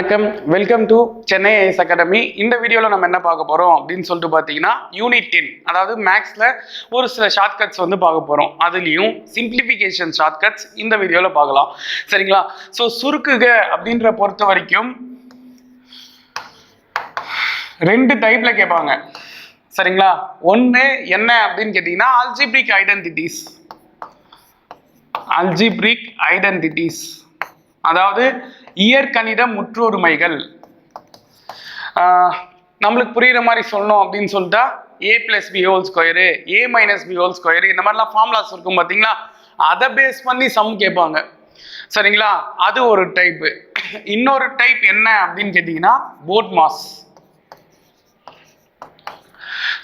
வணக்கம். Welcome to Chennai ice academy இந்த வீடியோவில் நம்ம என்ன பார்க்க போகிறோம் அப்படின்னு சொல்லிட்டு பார்த்தீங்கன்னா யூனிட் டென் அதாவது மேக்ஸில் ஒரு சில ஷார்ட்கட்ஸ் வந்து பார்க்க போகிறோம் அதுலேயும் சிம்பிளிஃபிகேஷன் ஷார்ட்கட்ஸ் இந்த வீடியோவில் பார்க்கலாம். சரிங்களா? ஸோ சுருக்குக அப்படின்ற பொறுத்த வரைக்கும் ரெண்டு டைப்பில் கேட்பாங்க. சரிங்களா? ஒன்று என்ன அப்படின்னு கேட்டிங்கன்னா அல்ஜிப்ரிக் ஐடென்டிட்டிஸ் அல்ஜிப்ரிக் ஐடென்டிட்டிஸ் அதாவது இயற்கணித முற்றொருமைகள். நம்மளுக்கு புரியுற மாதிரி சொல்லணும் அப்படின்னு சொல்லிட்டா A plus B whole square A minus B whole square இந்த மாதிரிலாம் ஃபார்முலாஸ் இருக்கும் பார்த்தீங்களா அதை பேஸ் பண்ணி சம் கேட்பாங்க. சரிங்களா? அது ஒரு டைப்பு இன்னொரு டைப் என்ன அப்படின்னு கேட்டிங்கன்னா BODMAS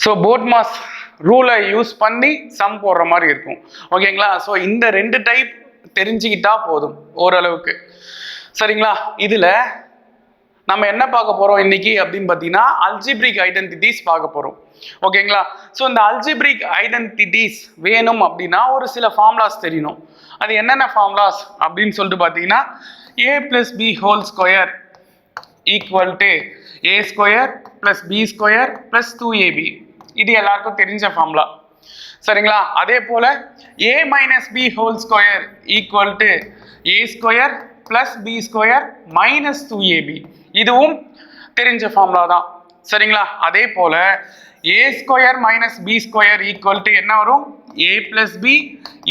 so BODMAS ரூலை யூஸ் பண்ணி சம் போடுற மாதிரி இருக்கும். ஓகேங்களா ஸோ இந்த ரெண்டு டைப் தெரிஞ்சுக்கிட்டா போதும் ஓரளவுக்கு. சரிங்களா? இதில் நம்ம என்ன பார்க்க போகிறோம் இன்னைக்கு அப்படின்னு பார்த்தீங்கன்னா அல்ஜிப்ரிக் ஐடென்டிட்டிஸ் பார்க்க போகிறோம் ஓகேங்களா? ஸோ இந்த அல்ஜிப்ரிக் ஐடென்டிட்டிஸ் வேணும் அப்படின்னா ஒரு சில ஃபார்முலாஸ் தெரியணும். அது என்னென்ன ஃபார்முலாஸ் அப்படின்னு சொல்லிட்டு பார்த்தீங்கன்னா A plus B whole square equal to A square plus B square plus two A B இது எல்லாருக்கும் தெரிஞ்ச ஃபார்முலா சரிங்களா? அதே போல் A minus B whole square equal to A square plus B square minus two A B இதுவும் தெரிஞ்ச formula தான். சரிங்களா? அதே போல் A square minus B square equal to என்ன வரும்? A plus B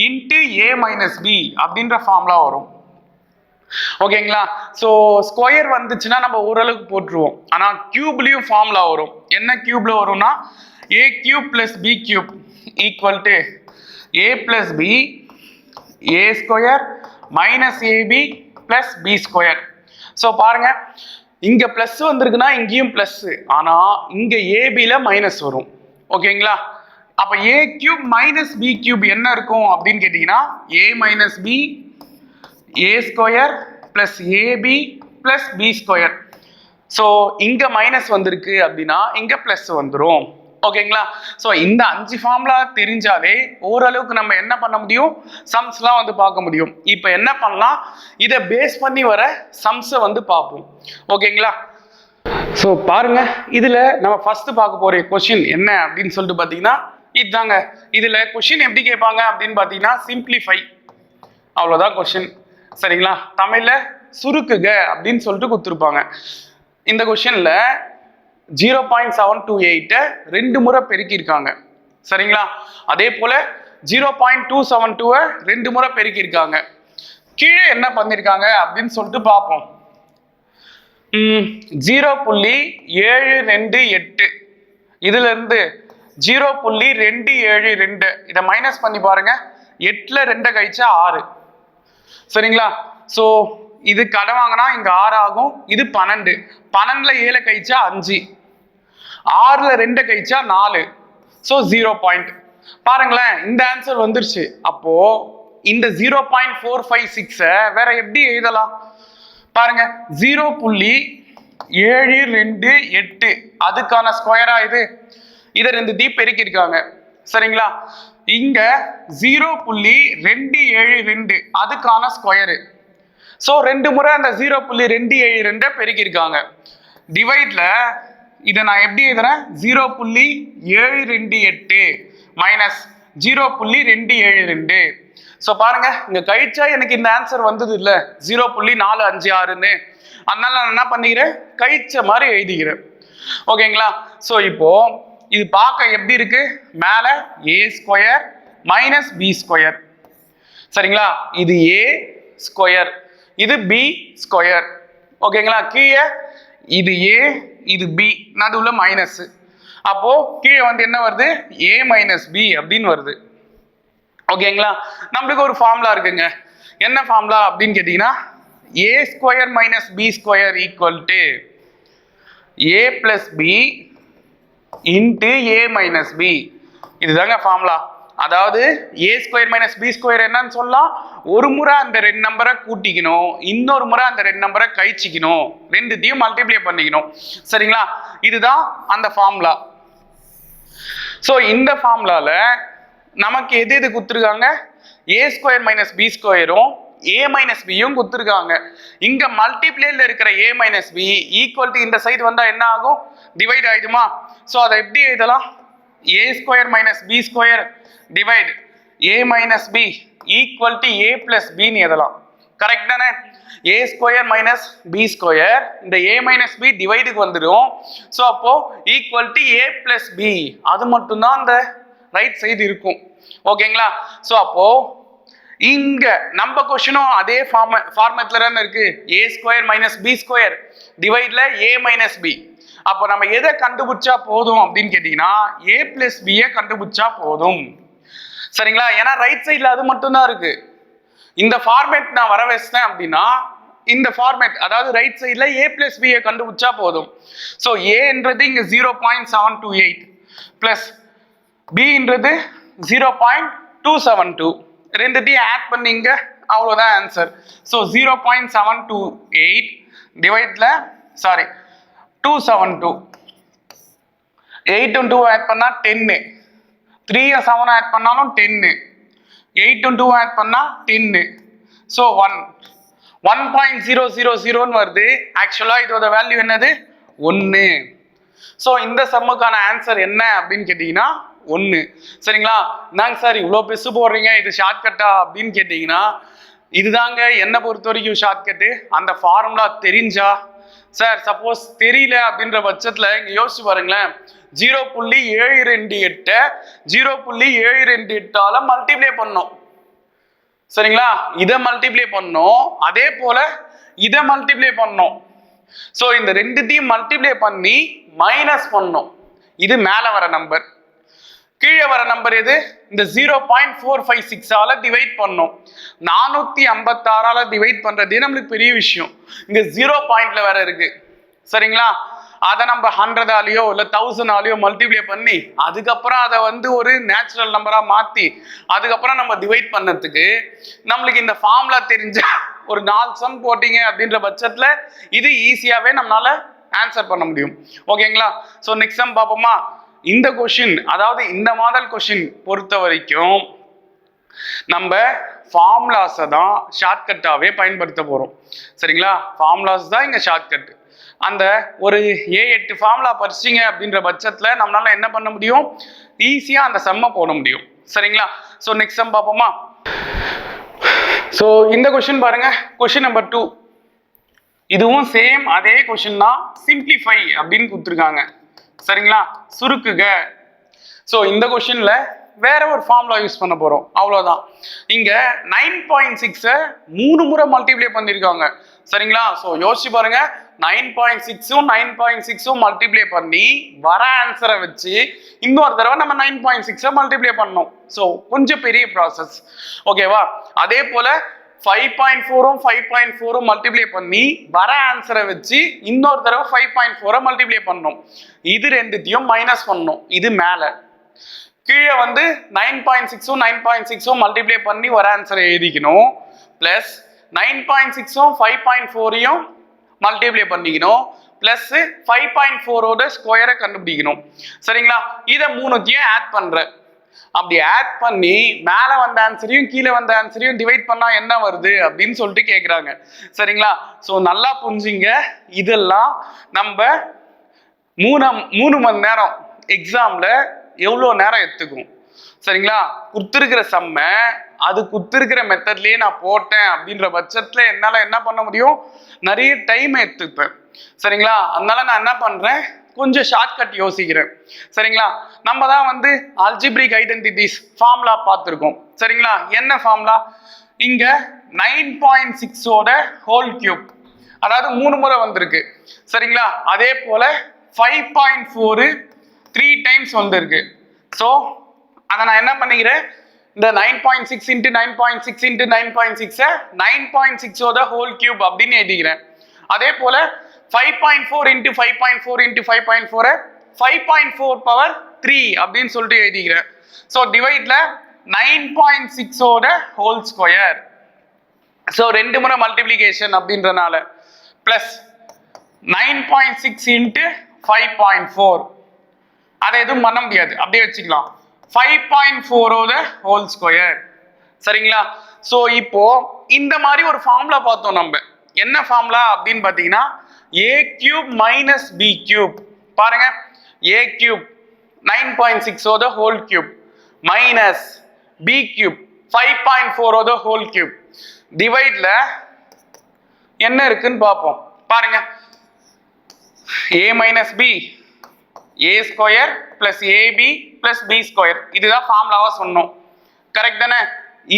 into A minus B அப்படின்ற formula வரும். ஓகேங்களா ஸோ ஸ்கொயர் வந்துச்சுன்னா நம்ம ஓரளவுக்கு போட்டுருவோம். ஆனால் கியூப்லேயும் ஃபார்முலா வரும். என்ன கியூப்ல வரும்னா A cube plus B cube equal to A plus B A square minus A B plus B square so பாருங்க. இங்கே பிளஸ் வந்திருக்குன்னா இங்கேயும் பிளஸ் ஆனால் இங்கே ஏபியில் மைனஸ் வரும். ஓகேங்களா? அப்போ A cube minus B cube என்ன இருக்கும் அப்படின்னு கேட்டிங்கன்னா A minus B A square plus A B plus B square so இங்கே மைனஸ் வந்திருக்கு அப்படின்னா இங்கே ப்ளஸ் வந்துடும் ஓகேங்களா? ஸோ இந்த அஞ்சு ஃபார்முலா தெரிஞ்சாலே ஓரளவுக்கு நம்ம என்ன பண்ண முடியும்? சம்ஸ்லாம் வந்து பார்க்க முடியும். இப்போ என்ன பண்ணலாம்? இதை பேஸ் பண்ணி வர சம்ஸை வந்து பார்ப்போம். ஓகேங்களா? ஸோ பாருங்க. இதில் நம்ம ஃபர்ஸ்ட் பார்க்க போகிற கொஷின் என்ன அப்படின்னு சொல்லிட்டு பார்த்தீங்கன்னா இதுதாங்க இதில் கொஷின் எப்படி கேட்பாங்க அப்படின்னு பார்த்தீங்கன்னா சிம்பிளிஃபை அவ்வளோதான் கொஷின் சரிங்களா? தமிழில் சுருக்குக அப்படின்னு சொல்லிட்டு கொடுத்துருப்பாங்க. இந்த கொஷினில் ஜீரோ பாயிண்ட் செவன் டூ எயிட்டை ரெண்டு முறை பெருக்கியிருக்காங்க. சரிங்களா? அதே போல் ஜீரோ பாயிண்ட் டூ செவன் டூவை ரெண்டு முறை பெருக்கியிருக்காங்க. கீழே என்ன பண்ணியிருக்காங்க அப்படின்னு சொல்லிட்டு பார்ப்போம். ஜீரோ புள்ளி ஏழு ரெண்டு எட்டு. இதுலேருந்து ஜீரோ புள்ளி ரெண்டு ஏழு ரெண்டு. இதை மைனஸ் பண்ணி பாருங்க. எட்டில் ரெண்டை கழிச்சா ஆறு. சரிங்களா? ஸோ இது கடை வாங்கினா இங்கே ஆறு ஆகும். இது பன்னெண்டு. பன்னெண்டில் ஏழை கழிச்சா அஞ்சு. ஆறுல ரெண்டை கழிச்சா நாலு. ஸோ ஜீரோ பாயிண்ட் பாருங்களேன் இந்த ஆன்சர் வந்துருச்சு. அப்போ இந்த ஜீரோ பாயிண்ட் ஃபோர் ஃபைவ் சிக்ஸை வேற எப்படி எழுதலாம்? பாருங்க ஜீரோ புள்ளி ஏழு ரெண்டு எட்டு. அதுக்கான ஸ்கொயரா இது? இதை ரெண்டு டி பெருக்கியிருக்காங்க. சரிங்களா? இங்க ஜீரோ புள்ளி ரெண்டு ஏழு ரெண்டு. அதுக்கான ஸ்கொயரு ஸோ ரெண்டு முறை அந்த ஜீரோ புள்ளி ரெண்டு ஏழு ரெண்டை பெருக்கியிருக்காங்க. டிவைட்ல இதை நான் எப்படி எழுதுறேன்? ஜீரோ புள்ளி ஏழு ரெண்டு எட்டு மைனஸ் ஜீரோ புள்ளி ரெண்டு ஏழு ரெண்டு. ஸோ பாருங்க இங்க கழிச்சா எனக்கு இந்த ஆன்சர் வந்தது இல்லை. ஜீரோ புள்ளி நாலு அஞ்சு ஆறுன்னு. அதனால நான் என்ன பண்ணிக்கிறேன்? கழிச்ச மாதிரி எழுதிக்கிறேன். ஓகேங்களா ஸோ இப்போ இது பார்க்க எப்படி இருக்கு? மேலே A square minus B square சரிங்களா? இது ஏ ஸ்கொயர் இது பி ஸ்கொயர் ஓகேங்களா கீழே இது ஏ இது பி நடுவில் மைனஸ் அப்போ கீழே வந்து என்ன வருது? ஏ மைனஸ் பி அப்படின்னு வருது. ஓகேங்களா நம்மளுக்கு ஒரு ஃபார்முலா இருக்குங்க. என்ன ஃபார்முலா அப்படின்னு கேட்டிங்கன்னா A square minus B square equal to A plus B into A minus B இதுதாங்க ஃபார்முலா அதாவது A square minus B square என்னன்னு சொல்லலாம் ஒரு முறை அந்த ரெண்டு நம்பரை கூட்டிக்கணும் இன்னொரு முறை அந்த ரெண்டு நம்பரை கழிச்சிக்கணும் ரெண்டுத்தையும் மல்டிப்ளை பண்ணிக்கணும். சரிங்களா? இதுதான் அந்த ஃபார்முலா ஸோ இந்த ஃபார்முலால நமக்கு எது எது கொடுத்துருக்காங்க? ஏ ஸ்கொயர் மைனஸ் பி ஸ்கொயரும் ஏ மைனஸ் பியும் கொடுத்துருக்காங்க. இங்க மல்டிப்ளேல இருக்கிற A minus B equal to இந்த சைடு வந்தா என்ன ஆகும்? டிவைட் ஆயிடுமா? ஸோ அதை எப்படி எழுதலாம்? A square minus B square divide A minus B equal to A plus பின்னு எழுதலாம். கரெக்ட் தானே? A square minus B square இந்த ஏ மைனஸ் பி டிவைடுக்கு வந்துடும் ஸோ அப்போ equal to A plus B அது மட்டும்தான் அந்த ரைட் சைடு இருக்கும். ஓகேங்களா ஸோ அப்போ இங்க நம்ம கொஸ்டினும் அதே ஃபார்ம ஃபார்மேட்ல தானே இருக்கு. A square minus B square டிவைட்ல A minus B அப்போ நம்ம எதை கண்டுபிடிச்சா போதும் அப்படின்னு கேட்டீங்கன்னா ஏ பிளஸ் பியை கண்டுபிடிச்சா போதும். சரிங்களா? ஏன்னா ரைட் சைடில் அது மட்டும்தான் இருக்கு. இந்த ஃபார்மேட் நான் வர வச்சிட்டேன் அப்படின்னா இந்த ஃபார்மேட் அதாவது ரைட் சைடில் ஏ பிளஸ் பியை கண்டுபிடிச்சா போதும். ஸோ ஏன்றது இங்கே zero point seven two eight plus பின்றது zero point two seven two ரெண்டுத்தையும் ஆட் பண்ணீங்க அவ்வளோதான் answer so zero point seven two eight டிவைட்ல sorry two seven two எயிட்டும் டூ ஆட் பண்ணால் டென்னு த்ரீ செவன் ஆட் பண்ணாலும் டென்னு எயிட்டும் டூ ஆட் பண்ணால் டென்னு so one one point zero zero ஜீரோன்னு வருது. ஆக்சுவலாக இதோட வேல்யூ என்னது? ஒன்று ஸோ இந்த சம்முக்கான ஆன்சர் என்ன அப்படின்னு கேட்டிங்கன்னா ஒன்று சரிங்களா? என்னங்க சார் இவ்வளோ பெருசு போடுறீங்க. இது ஷார்ட்கட்டா அப்படின்னு கேட்டிங்கன்னா இதுதாங்க என்னை பொறுத்த வரைக்கும் ஷார்ட்கட்டு அந்த ஃபார்முலா தெரிஞ்சா சார் சப்போஸ் தெரியல அப்படின்ற பட்சத்தில் இங்கே யோசிச்சு பாருங்களேன். ஜீரோ புள்ளி ஏழு ரெண்டு எட்டை ஜீரோ புள்ளி ஏழு ரெண்டு எட்டால மல்டிப்ளை பண்ணோம் சரிங்களா? இதை மல்டிப்ளை பண்ணோம் அதே போல இதை மல்டிப்ளை பண்ணோம் ஸோ இந்த ரெண்டுத்தையும் மல்டிப்ளை பண்ணி மைனஸ் பண்ணோம் இது மேலே வர நம்பர் கீழே வர நம்பர் எது? இந்த ஜீரோ பாயிண்ட் ஃபோர் ஃபைவ் சிக்ஸால டிவைட் பண்ணோம் நானூத்தி ஐம்பத்தாறால் டிவைட் பண்றதே நம்மளுக்கு பெரிய விஷயம். இங்க ஜீரோ பாயிண்ட்ல வேற இருக்கு. சரிங்களா? அதை நம்ம ஹண்ட்ரடாலேயோ இல்லை தௌசண்டாலேயோ மல்டிப்ளை பண்ணி அதுக்கப்புறம் அதை வந்து ஒரு நேச்சுரல் நம்பராக மாற்றி அதுக்கப்புறம் நம்ம டிவைட் பண்ணதுக்கு நம்மளுக்கு இந்த ஃபார்முலா தெரிஞ்ச ஒரு நாலு சம் போட்டிங்க அப்படின்ற பட்சத்தில் இது ஈஸியாகவே நம்மளால ஆன்சர் பண்ண முடியும். ஓகேங்களா ஸோ நெக்ஸ்ட் சம் பார்ப்போமா? இந்த கொஷின் அதாவது இந்த மாடல் கொஷின் பொறுத்த வரைக்கும் நம்ம ஃபார்முலாஸை தான் ஷார்ட்கட்டாகவே பயன்படுத்த போகிறோம் சரிங்களா? ஃபார்முலாஸ் தான் இங்கே ஷார்ட்கட் அந்த ஒரு ஏ எட்டு ஃபார்முலா படிச்சிங்க அப்படின்ற பட்சத்தில் நம்மளால என்ன பண்ண முடியும்? ஈஸியாக அந்த செம்மை போட முடியும். சரிங்களா? ஸோ நெக்ஸ்ட் செம் பார்ப்போமா? ஸோ இந்த கொஷின் பாருங்க. கொஷின் நம்பர் டூ இதுவும் சேம் அதே கொஷின் தான் சிம்பிளிஃபை அப்படின்னு கொடுத்துருக்காங்க. சரிங்களா? சுருக்குக. ஸோ இந்த கொஷினில் வேற ஒரு ஃபார்முலா யூஸ் பண்ண போறோம். அவ்வளோதான் இங்க நைன் பாயிண்ட் சிக்ஸை மூணு முறை மல்டிப்ளை பண்ணியிருக்காங்க. சரிங்களா? ஸோ யோசிச்சு பாருங்க. நைன் பாயிண்ட் சிக்ஸும் நைன் பாயிண்ட் சிக்ஸும் மல்டிப்ளை பண்ணி வர ஆன்சரை வச்சு இன்னொரு தடவை நம்ம நைன் பாயிண்ட் சிக்ஸை மல்டிப்ளை பண்ணோம் ஸோ கொஞ்சம் பெரிய ப்ராசஸ் ஓகேவா அதே போல ஃபைவ் பாயிண்ட் ஃபோரும் ஃபைவ் பாயிண்ட் ஃபோரும் மல்டிப்ளை பண்ணி வர ஆன்சரை வச்சு இன்னொரு தடவை ஃபைவ் பாயிண்ட் ஃபோரை மல்டிப்ளை பண்ணோம் இது ரெண்டுத்தையும் மைனஸ் பண்ணோம் இது மேலே. கீழே வந்து நைன் பாயிண்ட் சிக்ஸும் நைன் பாயிண்ட் சிக்ஸும் மல்டிப்ளை பண்ணி ஒரு ஆன்சரை எழுதிக்கணும். ப்ளஸ் நைன் பாயிண்ட் சிக்ஸும் ஃபைவ் பாயிண்ட் ஃபோரையும் மல்டிப்ளை பண்ணிக்கணும். ப்ளஸ் ஃபைவ் பாயிண்ட் ஃபோரோட ஸ்கொயரை கண்டுபிடிக்கணும். சரிங்களா? இதை மூணுத்தையும் ஆட் பண்ணுறேன் அப்படி ஆட் பண்ணி மேலே வந்த ஆன்சரையும் கீழே வந்த ஆன்சரையும் டிவைட் பண்ணா என்ன வருது அப்படின்னு சொல்லிட்டு கேட்குறாங்க சரிங்களா? ஸோ நல்லா புரிஞ்சுங்க. இதெல்லாம் நம்ம மூணு மூணு மணி நேரம் எக்ஸாமில் எவ்வளோ நேரம் எடுத்துக்கும்? சரிங்களா? குத்துருக்கிற செம்ம அது குத்துருக்கிற மெத்தட்லயே நான் போட்டேன் அப்படின்ற பட்சத்தில் என்னால் என்ன பண்ண முடியும்? நிறைய டைம் எடுத்துப்பேன். சரிங்களா? அதனால நான் என்ன பண்ணுறேன் கொஞ்சம் ஷார்ட்கட் யோசிக்கிறேன். சரிங்களா? நம்ம தான் வந்து அல்ஜிப்ரிக் ஐடென்டிட்டிஸ் ஃபார்முலா பார்த்துருக்கோம். சரிங்களா? என்ன ஃபார்முலா இங்கே நைன் பாயிண்ட் சிக்ஸோட ஹோல் கியூப் அதாவது மூணு முறை வந்திருக்கு. சரிங்களா? அதே போல five point four three times வந்திருக்கு. ஸோ அதை நான் என்ன பண்ணிக்கிறேன்? இந்த nine point six into nine point six into nine point சிக்ஸை நைன் பாயிண்ட் சிக்ஸோட ஹோல் கியூப் அப்படின்னு எழுதிக்கிறேன். அதே போல் five point four into five point four into five point ஃபோரை five point four power three அப்படின்னு சொல்லிட்டு எழுதிக்கிறேன். ஸோ டிவைட்ல நைன் பாயிண்ட் சிக்ஸோட ஹோல் ஸ்கொயர் ஸோ ரெண்டு முறை மல்டிப்ளிகேஷன் அப்படின்றனால. Plus nine point six into five point four அதை எதுவும் பண்ண முடியாது. அப்படியே வச்சுக்கலாம். ஃபைவ் பாயிண்ட் ஃபோரோட ஹோல் ஸ்கொயர் சரிங்களா? ஸோ இப்போ இந்த மாதிரி ஒரு ஃபார்முலா பார்த்தோம் நம்ம. என்ன ஃபார்முலா அப்படின்னு பார்த்தீங்கன்னா A cube minus B cube பாருங்க. A cube nine point சிக்ஸோட the whole cube minus B cube five point ஃபோரோட த ஹோல் கியூப் டிவைட்ல என்ன இருக்குன்னு பார்ப்போம். பாருங்க. A minus B A square plus A B plus B square இதுதான் ஃபார்முலாவாக சொன்னோம். கரெக்ட் தானே?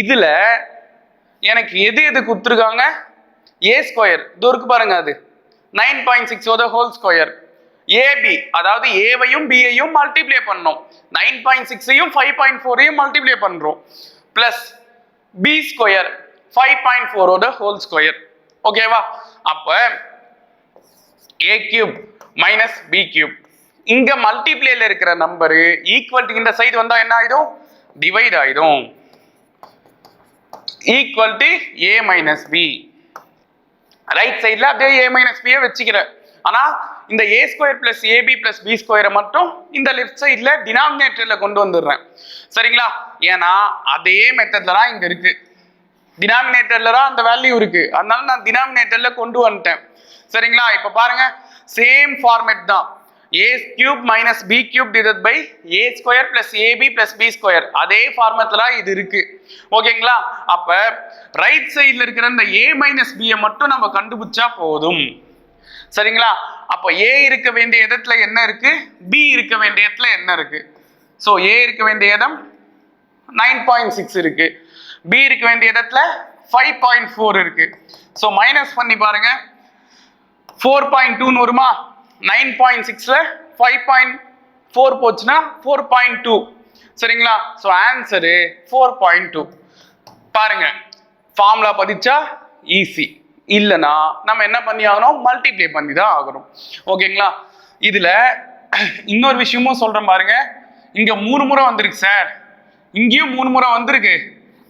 இதில் எனக்கு எது எது கொடுத்துருக்காங்க? ஏ ஸ்கொயர் இது இருக்கு பாருங்க அது. Nine point six of the whole square AB அதாவது ஏவையும் பியையும் மல்டிப்ளை பண்ணோம். நைன் பாயிண்ட் சிக்ஸையும் ஃபைவ் பாயிண்ட் ஃபோரையும் மல்டிப்ளை பண்ணுறோம் plus B square five point ஃபோரோட ஹோல் ஸ்கொயர் ஓகேவா அப்போ A cube minus B cube இங்க மல்டிப்ளேல இருக்கிற நம்பரு ஈக்குவல் டு இந்த சைடு வந்தா என்ன ஆயிடும்? டிவைட் ஆயிடும். Equal to A minus B right சைடில் அப்படியே ஏ மைனஸ் பியை வச்சுக்கிறேன் ஆனா இந்த A square plus AB plus B ஸ்கொயரை மட்டும் இந்த லெஃப்ட் சைடில் டினாமினேட்டர்ல கொண்டு வந்துடுறேன். சரிங்களா? ஏன்னா அதே மெத்தட்ல தான் இங்க இருக்கு. டினாமினேட்டர்ல தான் அந்த வேல்யூ இருக்கு. அதனால நான் டினாமினேட்டர்ல கொண்டு வந்துட்டேன். சரிங்களா? இப்போ பாருங்க சேம் ஃபார்மேட் தான். A cube minus B cube divide by A square plus AB plus B square அதே ஃபார்மத்தில் இது இருக்கு. ஓகேங்களா அப்ப ரைட் சைடில் இருக்கிற இந்த ஏ மைனஸ் பியை மட்டும் நம்ம கண்டுபிடிச்சா போதும். சரிங்களா? அப்போ ஏ இருக்க வேண்டிய இடத்துல என்ன இருக்கு? பி இருக்க வேண்டிய இடத்துல என்ன இருக்கு? ஸோ ஏ இருக்க வேண்டிய இடம் நைன் பாயிண்ட் சிக்ஸ் இருக்கு. பி இருக்க வேண்டிய இடத்துல ஃபைவ் பாயிண்ட் ஃபோர் இருக்கு. ஸோ மைனஸ் பண்ணி பாருங்க. ஃபோர் பாயிண்ட் டூன்னு வருமா? நைன் பாயிண்ட் சிக்ஸில் ஃபைவ் பாயிண்ட் ஃபோர் போச்சுன்னா ஃபோர் பாயிண்ட் டூ சரிங்களா? So answer four point two பாருங்க. ஃபார்முலா பதிச்சா ஈஸி இல்லைன்னா நம்ம என்ன பண்ணி ஆகணும்? மல்டிப்ளை பண்ணி தான் ஆகணும். ஓகேங்களா? இதில் இன்னொரு விஷயமும் சொல்கிறேன் பாருங்க. இங்கே மூணு முறை வந்திருக்கு சார் இங்கேயும் மூணு முறை வந்திருக்கு.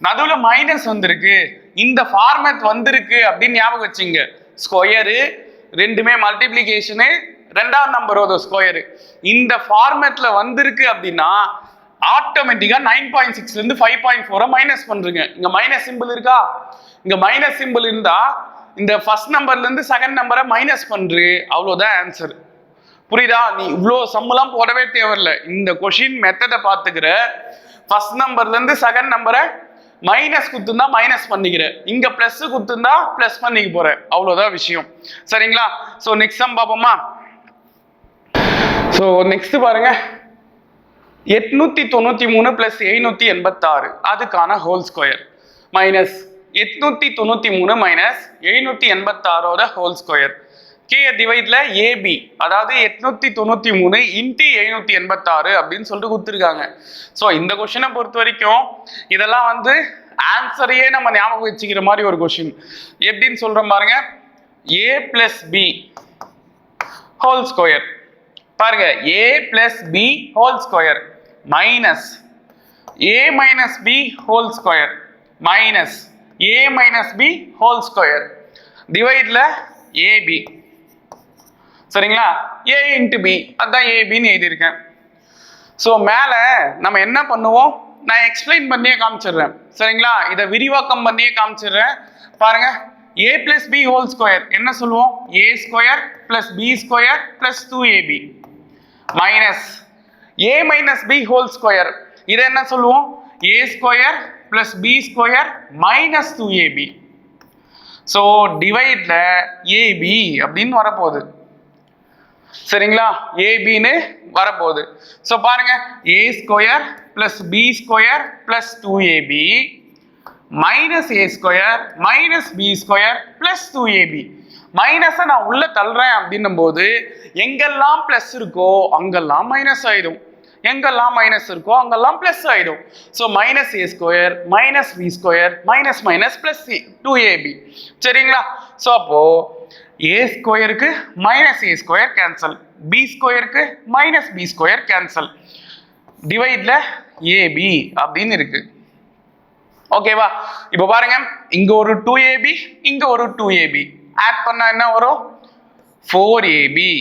நடுவில் மைனஸ் வந்திருக்கு. இந்த ஃபார்மேட் வந்திருக்கு அப்படின்னு ஞாபகம் வச்சுங்க. ஸ்கொயரு ரெண்டுமே மல்டிப்ளிகேஷனு ரெண்டாவது ஒரு ஸ்கொயரு இந்த ஃபார்மேட்ல வந்திருக்கு அப்படின்னா ஆட்டோமேட்டிக்கா நைன் பாயிண்ட் சிக்ஸ்ல இருந்து ஃபைவ் பாயிண்ட் ஃபோரை மைனஸ் பண்றீங்க. இங்க மைனஸ் சிம்பிள் இருக்கா? இங்க மைனஸ் சிம்பிள் இருந்தா இந்த ஃபர்ஸ்ட் நம்பர்ல இருந்து செகண்ட் நம்பரை மைனஸ் பண்று. அவ்வளவுதான் ஆன்சர் புரியுதா? நீ இவ்வளோ சம்மெல்லாம் போடவே தேவையில்ல. இந்த கொஷின் மெத்தடை பார்த்துக்கிற. ஃபர்ஸ்ட் நம்பர்ல இருந்து செகண்ட் நம்பரை மைனஸ் குத்துந்தா மைனஸ் பண்ணிக்கிற. இங்க பிளஸ் குத்துந்தா பிளஸ் பண்ணிக்க போற. அவ்வளவுதான் விஷயம். சரிங்களா? ஸோ நெக்ஸ்ட் சம் பார்ப்போமா? ஸோ நெக்ஸ்ட் பாருங்க. எட்நூத்தி தொண்ணூத்தி மூணு பிளஸ் எழுநூத்தி எண்பத்தாறு. அதுக்கான ஹோல் ஸ்கொயர் மைனஸ் எட்நூத்தி தொண்ணூத்தி மூணு மைனஸ் எழுநூத்தி எண்பத்தாறோட ஹோல் ஸ்கொயர் கே டிவைட்ல ஏபி அதாவது எட்நூத்தி தொண்ணூத்தி மூணு இன்டி எழுநூத்தி எண்பத்தாறு அப்படின்னு சொல்லிட்டு கொடுத்துருக்காங்க. ஸோ இந்த கொஷினை பொறுத்த வரைக்கும் இதெல்லாம் வந்து ஆன்சரையே நம்ம ஞாபகம் வச்சுக்கிற மாதிரி ஒரு கொஷின் எப்படின்னு சொல்றோம் பாருங்க. A plus B whole square பாருங்க A plus B whole square minus A minus B whole square minus A minus B whole square டிவைட்ல AB சரிங்களா? ஏ இன்ட்டு பி அதுதான் ஏபின்னு எழுதியிருக்கேன். ஸோ மேலே நம்ம என்ன பண்ணுவோம்? நான் எக்ஸ்பிளைன் பண்ணியே காமிச்சிடுறேன். சரிங்களா? இதை விரிவாக்கம் பண்ணியே காமிச்சிடுறேன். பாருங்க A plus B whole square என்ன சொல்லுவோம்? A square plus B square plus two AB minus A minus B whole square இதை என்ன சொல்லுவோம்? A square plus B square minus two AB so டிவைட்ல AB அப்படின்னு வரப்போகுது. சரிங்களா? ஏபின்னு வரப்போகுது. ஸோ பாருங்க. A square plus B square plus two AB minus A square minus B square plus two AB மைனஸை நான் உள்ள தள்ளுறேன் அப்படின்னும் போது எங்கெல்லாம் பிளஸ் இருக்கோ அங்கெல்லாம் மைனஸ் ஆயிடும். எங்கெல்லாம் மைனஸ் இருக்கோ அங்கெல்லாம் பிளஸ் ஆயிடும். So minus A square minus B square minus minus plus two AB சரிங்களா? ஸோ அப்போ ஏ ஸ்கொயருக்கு minus A square cancel B ஸ்கொயருக்கு மைனஸ் பி ஸ்கொயர் கேன்சல் டிவைட்ல ஏபி அப்படின்னு இருக்கு. ஓகேவா இப்போ பாருங்க இங்க ஒரு டூ ஏபி இங்க ஒரு டூ ஏபி ஆட் பண்ணால் என்ன வரும்? ஃபோர் ஏபி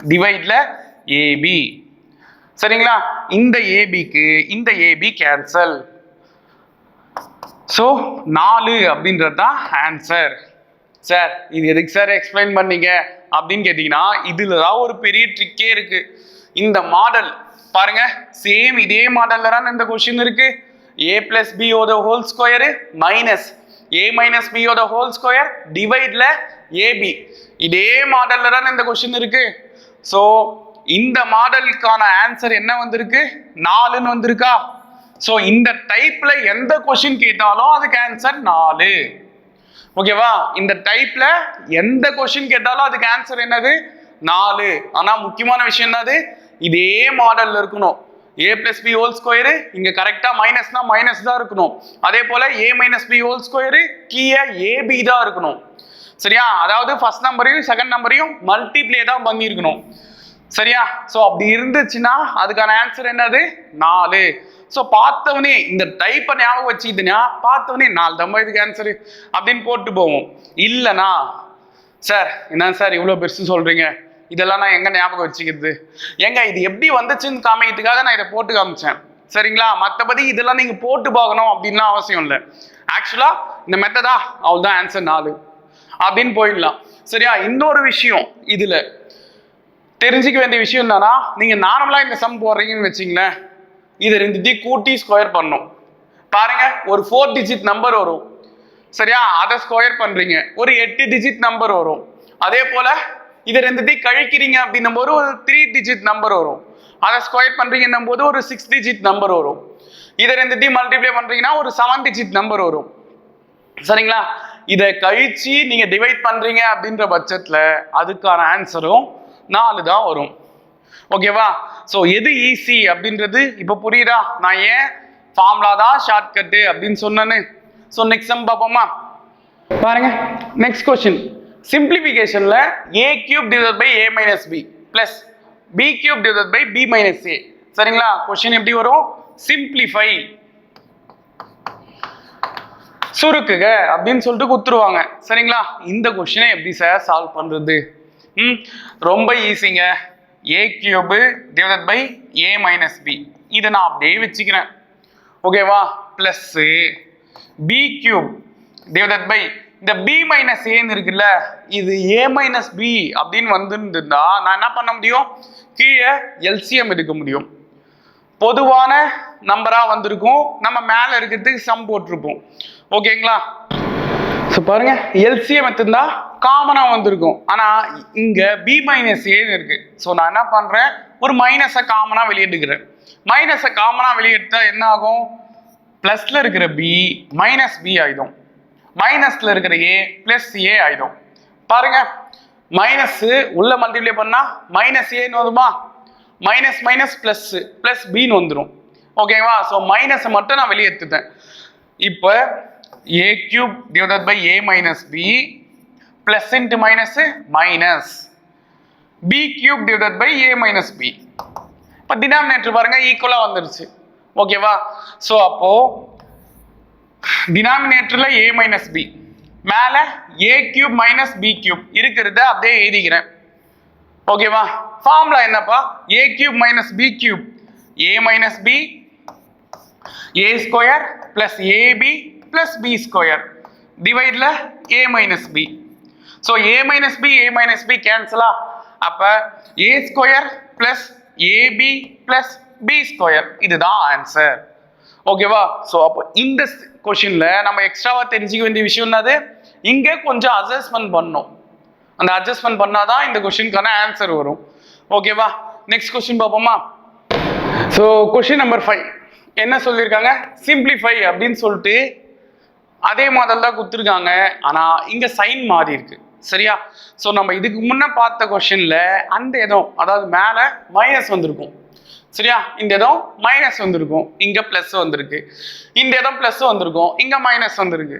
டிவைடில் ஏபி சரிங்களா? இந்த ஏபிக்கு இந்த ஏபி கேன்சல் ஸோ நாலு அப்படின்றது தான் ஆன்சர் சார் இது எதுக்கு சார் எக்ஸ்பிளைன் பண்ணீங்க? அப்படின்னு கேட்டிங்கன்னா இதில் தான் ஒரு பெரிய ட்ரிக்கே இருக்குது இந்த மாடல் பாருங்க சேம் இதே மாடல்ல தான் இந்த கொஷின் இருக்கு. A plus B the whole square minus A minus பியோட ஹோல் ஸ்கொயர் டிவைட்ல ஏபி இதே மாடல்ல தான் இந்த கொஷின் இருக்கு. ஸோ இந்த மாடலுக்கான ஆன்சர் என்ன வந்திருக்கு? நாலுன்னு வந்திருக்கா? ஸோ இந்த டைப்ல எந்த கொஷின் கேட்டாலும் அதுக்கு ஆன்சர் நாலு. ஓகேவா இந்த டைப்ல எந்த கொஷின் கேட்டாலும் அதுக்கு ஆன்சர் என்னது? நாலு. ஆனா முக்கியமான விஷயம் என்னது? இதே மாடல்ல இருக்கணும். A plus B whole square இங்க கரெக்டா மைனஸ்னா மைனஸ் தான் இருக்கணும். அதே போல A minus B whole square கீழே ஏபி தான் இருக்கணும். சரியா? அதாவது ஃபர்ஸ்ட் நம்பரையும் செகண்ட் நம்பரையும் மல்டிப்ளே தான் பண்ணியிருக்கணும். சரியா? ஸோ அப்படி இருந்துச்சுன்னா அதுக்கான ஆன்சர் என்னது? நாலு. ஸோ பார்த்தவனே இந்த டைப்பை ஞாபகம் வச்சுக்கிட்டுனா பார்த்தவனே நாலு தம்ப இதுக்கு ஆன்சரு அப்படின்னு போட்டு போவோம். இல்லைனா சார் என்ன சார் இவ்வளோ பெருசு சொல்கிறீங்க இதெல்லாம் நான் எங்கே ஞாபகம் வச்சுக்கிறது? ஏங்க இது எப்படி வந்துச்சுன்னு காமிக்கிறதுக்காக நான் இதை போட்டு காமிச்சேன். சரிங்களா? மற்றபடி இதெல்லாம் நீங்கள் போட்டு பார்க்கணும் அப்படின்லாம் அவசியம் இல்லை. ஆக்சுவலாக இந்த மெத்தடா அவள் தான் ஆன்சர் நாலு. அப்படின்னு போயிடலாம். சரியா? இன்னொரு விஷயம் இதில். தெரிஞ்சிக்க வேண்டிய விஷயம் என்னன்னா நீங்க நார்மலா இந்த சம் போடுறீங்கன்னு வச்சிங்களேன். இது ரெண்டுத்தையும் கூட்டி ஸ்கொயர் பண்ணும் பாருங்க ஒரு ஃபோர் டிஜிட் நம்பர் வரும். சரியா? அதை ஸ்கொயர் பண்றீங்க. ஒரு எட்டு டிஜிட் நம்பர் வரும். அதே போல இதை ரெண்டுத்தையும் கழிக்கிறீங்க அப்படின்னும் போது ஒரு த்ரீ டிஜிட் நம்பர் வரும். அதை ஸ்கொயர் பண்ணுறீங்கன்னும் போது ஒரு சிக்ஸ் டிஜிட் நம்பர் வரும். இதை ரெண்டுத்தையும் மல்டிப்ளை பண்ணுறீங்கன்னா ஒரு செவன் டிஜிட் நம்பர் வரும். சரிங்களா? இதை கழிச்சு நீங்கள் டிவைட் பண்ணுறீங்க அப்படின்ற பட்சத்தில் அதுக்கான ஆன்சரும் நாலு தான் வரும். ஓகேவா ஸோ எது ஈஸி அப்படின்றது இப்போ புரியுதா? நான் ஏன் ஃபார்முலா தான் ஷார்ட்கட்டு அப்படின்னு சொன்னேன்னு? ஸோ நெக்ஸ்ட் நம்ம பார்ப்போமா? பாருங்க. Next question சிம்பிளிஃபிகேஷனில் A cube divide by A minus B plus B cube divide by B minus A சரிங்களா? கொஸ்டின் எப்படி வரும்? சிம்பிளிஃபை சுருக்குக அப்படின்னு சொல்லிட்டு கொடுத்துருவாங்க. சரிங்களா? இந்த கொஸ்டினை எப்படி சார் சால்வ் பண்ணுறது ம் ரொம்ப ஈஸிங்க A cube divide by A minus B இதை நான் அப்படியே வச்சுக்கிறேன். ஓகேவா plus B cube divide by இந்த பி மைனஸ் ஏன்னு இருக்குல்ல இது ஏ மைனஸ் பி அப்படின்னு வந்துருந்தா நான் என்ன பண்ண முடியும்? கீழே எல்சிஎம் எடுக்க முடியும். பொதுவான நம்பரா வந்திருக்கும். நம்ம மேல இருக்கிறதுக்கு சம் போட்டிருப்போம். ஓகேங்களா ஸோ பாருங்க எல்சிஎம் எடுத்திருந்தா காமனா வந்திருக்கும். ஆனா இங்க பி மைனஸ் ஏன்னு இருக்கு. ஸோ நான் என்ன பண்றேன்? ஒரு மைனஸை காமனா வெளியெடுக்கிறேன் மைனஸை காமனா வெளியெடுத்தா என்ன ஆகும்? பிளஸ்ல இருக்கிற பி மைனஸ் பி ஆயிடும். மைனஸ்ல இருக்கிற ஏ பிளஸ் ஏ ஆயிடும். பாருங்க மைனஸ் உள்ள மல்டிப்ளை பண்ணா மைனஸ் ஏன்னு வருமா? மைனஸ் மைனஸ் பிளஸ் பிளஸ் பின்னு வந்துடும் ஓகேவா ஸோ மைனஸை மட்டும் நான் வெளியே எடுத்துட்டேன். இப்போ A cube divide by A minus B plus into minus minus B cube divide by A minus B இப்போ டினாமினேட்டர் பாருங்க ஈக்குவலாக வந்துருச்சு. ஓகேவா ஸோ அப்போது டினாமினேட்டரில் ஏ மைனஸ் பி மேலே A cube minus B cube இருக்கிறத அப்படியே எழுதிக்கிறேன். ஓகேவா ஃபார்முலா என்னப்பா? A cube minus B cube A minus B A square plus AB plus B square டிவைடில் A minus B so A minus B A minus B கேன்சலா அப்போ A square plus AB plus B square இதுதான் answer ஓகேவா so அப்போ இந்த கொஷின்ல நம்ம எக்ஸ்ட்ராவா தெரிஞ்சுக்க வேண்டிய விஷயம் என்னது? இங்கே கொஞ்சம் அட்ஜஸ்ட்மெண்ட் பண்ணும். அந்த அட்ஜஸ்ட்மெண்ட் பண்ணாதான் இந்த கொஷினுக்கான ஆன்சர் வரும். ஓகேவா நெக்ஸ்ட் கொஸ்டின் பார்ப்போமா? ஸோ கொஷின் நம்பர் ஃபைவ் என்ன சொல்லியிருக்காங்க சிம்பிளிஃபை அப்படின்னு சொல்லிட்டு அதே மாடல் தான் கொடுத்துருக்காங்க. ஆனால் இங்கே சைன் மாறி இருக்கு. சரியா? ஸோ நம்ம இதுக்கு முன்னே பார்த்த கொஷினில் அந்த இடம் அதாவது மேலே மைனஸ் வந்திருக்கும். சரியா? இந்த இடம் மைனஸ் வந்திருக்கும். இங்கே பிளஸ் வந்திருக்கு. இந்த இடம் பிளஸ் வந்திருக்கும். இங்கே மைனஸ் வந்திருக்கு.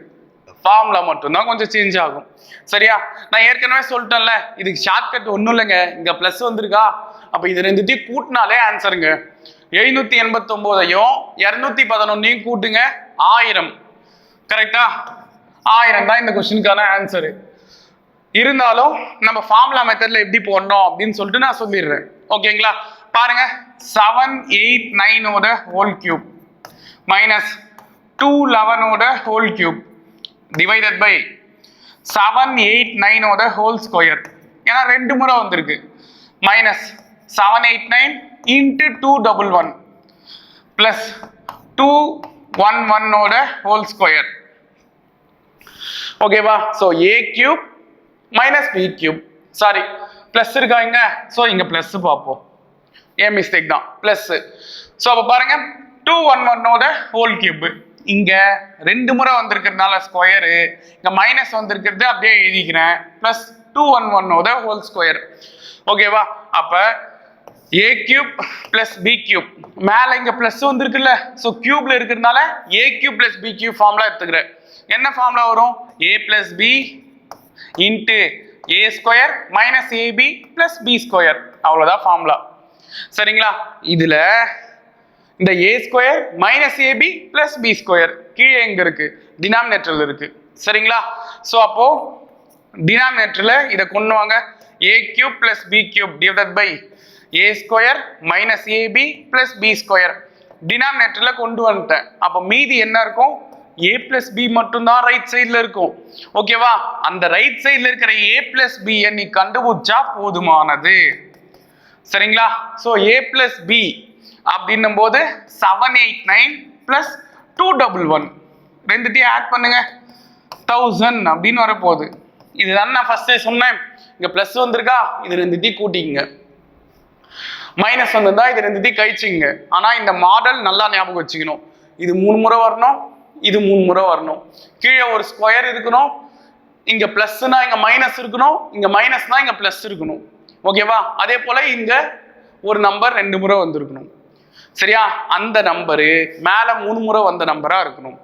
ஃபார்ம்ல மட்டும்தான் கொஞ்சம் சேஞ்ச் ஆகும். சரியா? நான் ஏற்கனவே சொல்லிட்டேன்ல இதுக்கு ஷார்ட்கட் ஒன்றும் இல்லைங்க. இங்கே ப்ளஸ் வந்திருக்கா? அப்போ இது ரெண்டுத்தையும் கூட்டினாலே ஆன்சருங்க எழுநூத்தி எண்பத்தொம்போதையும் இரநூத்தி பதினொன்னையும் கூட்டுங்க. ஆயிரம். கரெக்டா ஆயிரம் தான் இந்த கொஸ்டினுக்கான ஆன்சரு இருந்தாலும் நம்ம ஃபார்முலா மெத்தட்ல எப்படி போடணும் அப்படின்னு சொல்லிட்டு நான் சொல்லிடுறேன். ஓகேங்களா பாருங்க செவன் எயிட் நைனோட whole cube minus two லெவனோட whole cube divided by seven eight நைனோட whole square ஏன்னா ரெண்டு முறை வந்திருக்கு. Minus seven eight nine into two double one plus two one ஒன்னோட ஹோல் ஸ்கொயர் ஓகேவா so A cube minus B cube sorry plus இருக்கா இங்க? So இங்கே plus பார்ப்போம். ஏ மிஸ்டேக் தான்? பிளஸ் ஸோ அப்போ பாருங்க டூ ஒன் ஒன்னோட ஹோல் கியூப் இங்கே ரெண்டு முறை வந்திருக்கிறதுனால ஸ்கொயரு இங்கே மைனஸ் வந்திருக்கிறது அப்படியே எழுதிக்கிறேன். ப்ளஸ் டூ ஒன் ஒன்னோட ஹோல் ஸ்கொயர் ஓகேவா அப்போ A cube plus B cube மேலே இங்கே ப்ளஸ் வந்திருக்குல்ல. ஸோ கியூப்ல இருக்கிறதுனால A cube plus B cube ஃபார்ம்லாம் எடுத்துக்கிறேன். என்ன ஃபார்ம்ல வரும்? A plus B into A square minus AB plus B square அவ்வளோதான் ஃபார்முலா சரிங்களா? இதுல இந்த A square minus AB plus B square கீழே எங்க இருக்கு? டினாமினேட்டர்ல இருக்கு. சரிங்களா? ஸோ அப்போ டினாமினேட்டர்ல இதை கொண்டு வாங்க. A cube plus B cube divided by A square minus AB plus B square டினாமினேட்டர்ல கொண்டு வந்துட்டேன். அப்போ மீதி என்ன இருக்கும்? ஏ பிளஸ் பி மட்டும்தான் ரைட் சைடில் இருக்கும். ஓகேவா அந்த ரைட் சைடில் இருக்கிற ஏ பிளஸ் பி நீ கண்டுபிடிச்சா போதுமானது. சரிங்களா? ஸோ ஏ பிளஸ் பி அப்படின்னும் போது seven eight nine plus two double one ரெண்டுத்தையும் ஆட் பண்ணுங்க. தௌசண்ட் அப்படின்னு வரப்போகுது. இதுதான் நான் ஃபர்ஸ்டே சொன்னேன். இங்கே ப்ளஸ் வந்திருக்கா? இது ரெண்டுத்தையும் கூட்டிங்க மைனஸ் வந்திருந்தா இது ரெண்டுத்தையும் கழிச்சிங்க ஆனால் இந்த மாடல் நல்லா ஞாபகம் வச்சுக்கணும். இது மூணு முறை வரணும். இது மூணு முறை வரணும். கீழே ஒரு ஸ்கொயர் இருக்கணும். இங்கே ப்ளஸ்னா இங்கே மைனஸ் இருக்கணும். இங்கே மைனஸ்னா இங்கே ப்ளஸ் இருக்கணும். ஓகேவா? அதே போல இங்க ஒரு நம்பர் ரெண்டு முறை வந்திருக்கணும். சரியா? அந்த நம்பரு மேல மூணு முறை வந்த நம்பரா இருக்கணும்.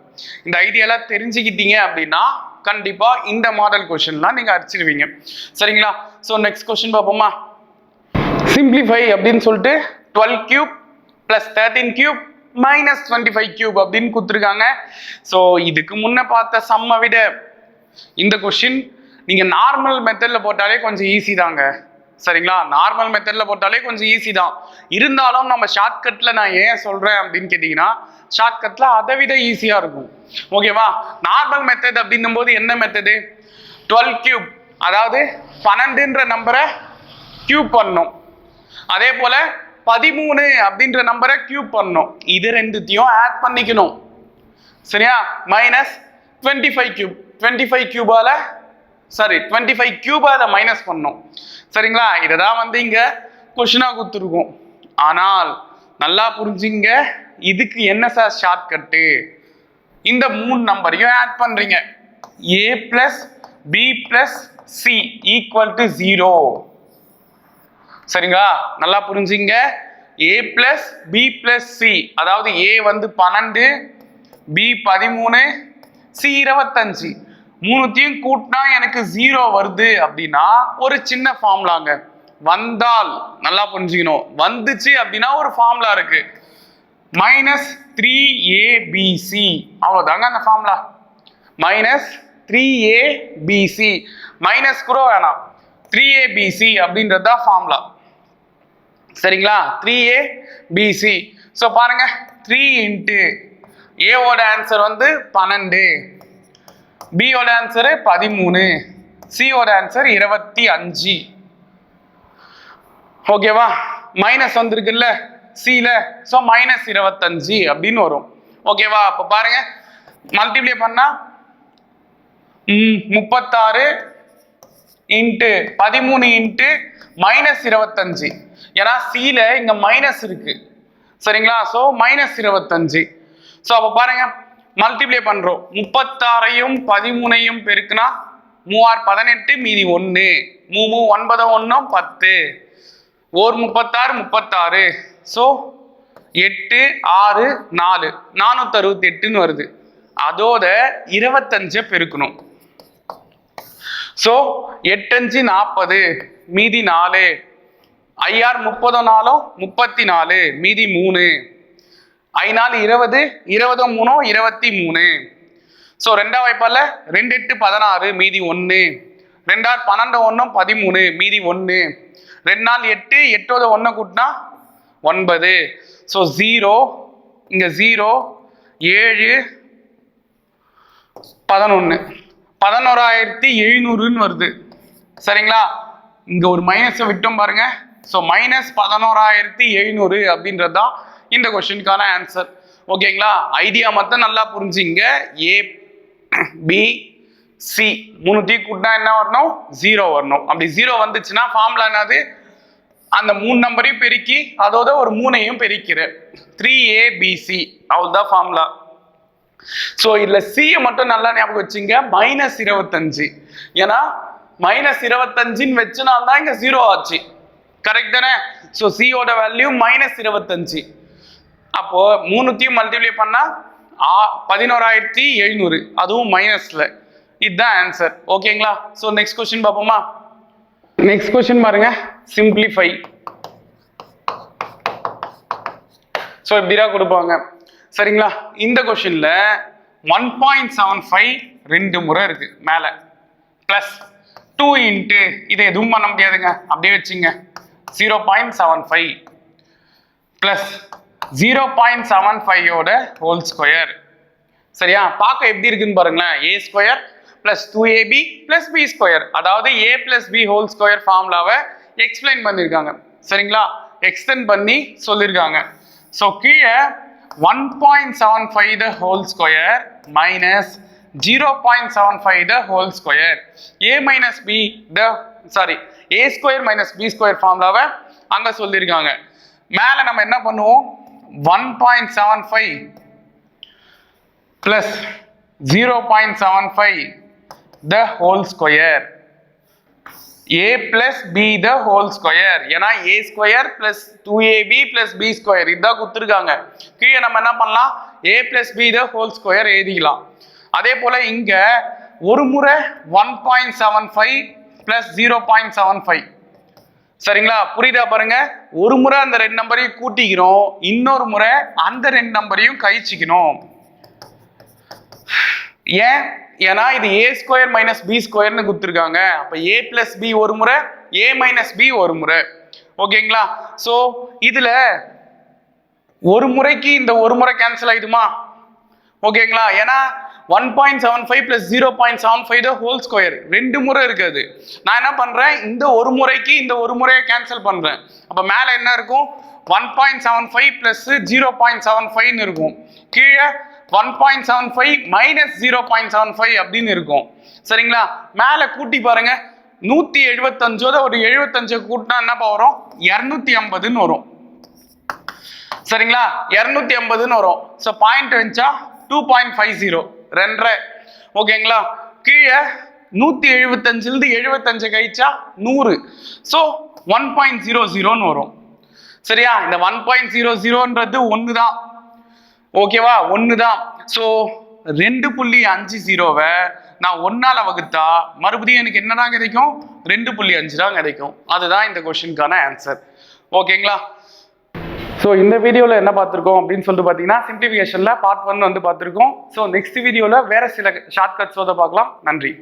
இந்த ஐடியாலாம் தெரிஞ்சுக்கிட்டீங்க அப்படின்னா கண்டிப்பா இந்த மாடல் கொஸ்டின்லாம் நீங்க அடிச்சிருவீங்க. சரிங்களா? ஸோ நெக்ஸ்ட் கொஸ்டின் பார்ப்போமா? சிம்பிளிஃபை அப்படின்னு சொல்லிட்டு twelve cube plus thirteen cube minus twenty five cube அப்படின்னு கொடுத்துருக்காங்க. ஸோ இதுக்கு முன்ன பார்த்த சம்மை விட இந்த கொஷின் நீங்கள் நார்மல் மெத்தடில் போட்டாலே கொஞ்சம் ஈஸி தாங்க. சரிங்களா? நார்மல் மெத்தட்ல போட்டாலே கொஞ்சம் ஈஸி தான். இருந்தாலும் நம்ம ஷார்ட்கட்ல நான் ஏன் சொல்றேன் அப்படின்னு கேட்டீங்கன்னா ஷார்ட்கட்ல அதை விட ஈஸியா இருக்கும். ஓகேவா நார்மல் மெத்தட் அப்படின்னும் போது என்ன மெத்தடு டுவெல் கியூப் அதாவது பன்னெண்டுன்ற நம்பரை கியூப் பண்ணும். அதே போல பதிமூணு அப்படின்ற நம்பரை கியூப் பண்ணும். இது ரெண்டுத்தையும் ஆட் பண்ணிக்கணும். சரியா? Minus twenty five cube twenty five கியூபால sorry twenty five கியூபை அதை மைனஸ் பண்ணும். சரிங்களா? இதை தான் வந்து இங்கே கொஷினாக கொடுத்துருக்கோம். ஆனால் நல்லா புரிஞ்சுங்க இதுக்கு என்ன சார் ஷார்ட்கட்டு இந்த மூணு நம்பரையும் ஆட் பண்ணுறீங்க A plus B plus C equal to zero சரிங்களா? நல்லா புரிஞ்சுங்க. A plus B plus C அதாவது ஏ வந்து பன்னெண்டு பி பதிமூணு சி இருபத்தஞ்சு. மூணுத்தையும் கூட்டினா எனக்கு ஜீரோ வருது அப்படின்னா ஒரு சின்ன ஃபார்ம்லாங்க வந்தால் நல்லா புரிஞ்சுக்கணும். வந்துச்சு அப்படின்னா ஒரு ஃபார்முலா இருக்கு. மைனஸ் த்ரீ ஏபிசி அவ்வளோதாங்க அந்த formula minus three ABC minus கூட வேணாம். த்ரீ ஏபிசி அப்படின்றது தான் ஃபார்முலா சரிங்களா? த்ரீ ஏ பிசி ஸோ பாருங்க. த்ரீ இன்ட்டு ஏவோட ஆன்சர் வந்து பன்னெண்டு. பியோட ஆன்சரு பதிமூணு. சியோட ஆன்சர் இருபத்தி அஞ்சு. ஓகேவா மைனஸ் வந்திருக்குல்ல சில ஸோ மைனஸ் இருபத்தஞ்சு அப்படின்னு வரும். ஓகேவா அப்போ பாருங்க. மல்டிப்ளை பண்ணா ம், முப்பத்தாறு இன்ட்டு பதிமூணு இன்ட்டு மைனஸ் இருபத்தஞ்சு. ஏன்னா சியில் இங்க மைனஸ் இருக்கு. சரிங்களா? ஸோ மைனஸ் இருபத்தஞ்சு. ஸோ அப்போ பாருங்க. மல்டிப்ளை பண்றோம். முப்பத்தாறையும் பதிமூணையும் பெருக்குனா மூவார் பதினெட்டு மீதி ஒன்று மூணு ஒன்பது ஒன்றும் பத்து. ஓர் முப்பத்தாறு முப்பத்தாறு. ஸோ எட்டு ஆறு நாலு. நானூற்றி அறுபத்தி எட்டுன்னு வருது. அதோட இருபத்தஞ்சை பெருக்கணும். ஸோ எட்டஞ்சு நாற்பது மீதி நாலு. ஐஆர் முப்பது நாளோ முப்பத்தி நாலு மீதி மூணு. ஐநாள் இருபது இருபது மூணு இருபத்தி மூணு. ஸோ ரெண்டாம் வாய்ப்பால ரெண்டு எட்டு பதினாறு மீதி ஒன்று ரெண்டார் பன்னெண்டு ஒன்றும் பதிமூணு மீதி ஒன்று ரெண்டு நாள் எட்டு எட்டாவது ஒன்றை கூட்டினா ஒன்பது. ஸோ ஜீரோ இங்கே ஜீரோ ஏழு பதினொன்று பதினோராயிரத்தி எழுநூறுன்னு வருது. சரிங்களா? இங்கே ஒரு மைனஸை விட்டோம் பாருங்க. ஸோ மைனஸ் பதினோராயிரத்தி எழுநூறு அப்படின்றது தான் இந்த கொஸ்டினுக்கான ஆன்சர் ஓகேங்களா ஐடியா மட்டும் நல்லா புரிஞ்சுங்க. ஏ பி சி மூணு தீ கூட்டினா என்ன வரணும்? ஜீரோ வரணும். அப்படி ஜீரோ வந்துச்சுன்னா ஃபார்ம்ல என்னது? அந்த மூணு நம்பரையும் பெருக்கி அதோட ஒரு மூணையும் பெருக்கிற த்ரீ ஏ பிசி அவ்வளோதான் ஃபார்முலா ஸோ இதில் சியை மட்டும் நல்லா ஞாபகம் வச்சுங்க. மைனஸ் இருபத்தஞ்சு. ஏன்னா மைனஸ் இருபத்தஞ்சுன்னு வச்சுனால்தான் இங்கே ஜீரோ ஆச்சு. கரெக்ட் தானே? ஸோ சியோட வேல்யூ மைனஸ் இருபத்தஞ்சு. அப்போ மூணுத்தையும் மல்டிப்ளை பண்ணால் ஆ பதினோராயிரத்தி எழுநூறு. அதுவும் மைனஸில் இதுதான் ஆன்சர் ஓகேங்களா ஸோ நெக்ஸ்ட் கொஸ்டின் பார்ப்போமா? நெக்ஸ்ட் கொஸ்டின் பாருங்க. சிம்பிளிஃபை ஸோ இப்படிதான் கொடுப்பாங்க. சரிங்களா? இந்த கொஷின்ல ஒன் பாயிண்ட் செவன் ஃபைவ் ரெண்டு முறை இருக்கு. மேலே. ப்ளஸ் டூ இன்ட்டு இதை எதுவும் பண்ண முடியாதுங்க. அப்படியே வச்சுங்க. Zero point seven five plus zero point seven ஃபைவோட whole square சரியா? பார்க்க எப்படி இருக்குன்னு பாருங்களேன். A square plus two AB plus B square அதாவது A plus B whole square ஃபார்முலாவை எக்ஸ்பிளைன் பண்ணியிருக்காங்க. சரிங்களா? எக்ஸ்டெண்ட் பண்ணி சொல்லியிருக்காங்க. ஸோ கீழே one point seven five the whole square minus zero point seven five the whole square A minus B the sorry A square minus B square ஃபார்முலாவை அங்கே சொல்லியிருக்காங்க. மேலே நம்ம என்ன பண்ணுவோம்? One point seven five plus zero point seven five the whole square A plus B the whole square ஏன்னா A square plus two A B plus B square இதுதான் கொடுத்துருக்காங்க. கீழே நம்ம என்ன பண்ணலாம்? A plus B the whole square எழுதிக்கலாம். அதே போல் இங்கே ஒரு முறை one point seven five plus zero point seven five சரிங்களா? புரியுதா பாருங்க? ஒரு முறை அந்த ரெண்டு நம்பரையும் கூட்டிக்கிறோம். இன்னொரு முறை அந்த ரெண்டு நம்பரையும் கழிச்சிக்கணும். ஏன்? ஏன்னா இது ஏ ஸ்கொயர் மைனஸ் பி ஸ்கொயர்னு கொடுத்துருக்காங்க. அப்போ ஏ பிளஸ் பி ஒரு முறை ஏ மைனஸ் பி ஒரு முறை. ஓகேங்களா? ஸோ இதில் ஒரு முறைக்கு இந்த ஒரு முறை கேன்சல் ஆயிடுமா? ஓகேங்களா? ஏன்னா one point seven five plus zero point seven five the whole square ரெண்டு முறை இருக்குது நான் என்ன பண்ணுறேன் இந்த ஒரு முறைக்கு இந்த ஒரு முறையை கேன்சல் பண்ணுறேன் அப்போ மேலே என்ன இருக்கும்? One point seven five plus zero point seven ஃபைவ்னு இருக்கும். கீழே one point seven five minus zero point seven five அப்படின்னு இருக்கும். சரிங்களா? மேலே கூட்டி பாருங்க. நூற்றி எழுபத்தஞ்சோட ஒரு எழுபத்தஞ்சை கூட்டினா என்னப்பா வரும்? இரநூத்தி ஐம்பதுன்னு வரும். சரிங்களா? இரநூத்தி ஐம்பதுன்னு வரும். ஸோ பாயிண்ட் வந்துச்சா? டூ பாயிண்ட் ஃபைவ் ஜீரோ ரெண்டரை. ஓகேங்களா? கீழே நூற்றி எழுபத்தஞ்சிலிருந்து எழுபத்தஞ்சு கழிச்சா நூறு. ஸோ ஒன் பாயிண்ட் ஜீரோ ஜீரோன்னு வரும். சரியா? இந்த ஒன் பாயிண்ட் ஜீரோ ஜீரோன்றது ஒன்று தான் ஓகேவா? ஒன்று தான் ஸோ ரெண்டு புள்ளி அஞ்சு ஜீரோவை நான் ஒன்னால வகுத்தா மறுபடியும் எனக்கு என்னதான் கிடைக்கும்? ரெண்டு புள்ளி அஞ்சு தான் கிடைக்கும். அதுதான் இந்த கொஷினுக்கான ஆன்சர் ஓகேங்களா? ஸோ இந்த வீடியோவில் என்ன பார்த்துருக்கோம் அப்படின்னு சொல்லிட்டு பார்த்தீங்கன்னா சிம்பிளிஃபிகேஷனில் பார்ட் ஒன் வந்து பார்த்துருக்கோம். ஸோ நெக்ஸ்ட் வீடியோவில் வேறு சில ஷார்ட்கட்ஸோட பார்க்கலாம். நன்றி.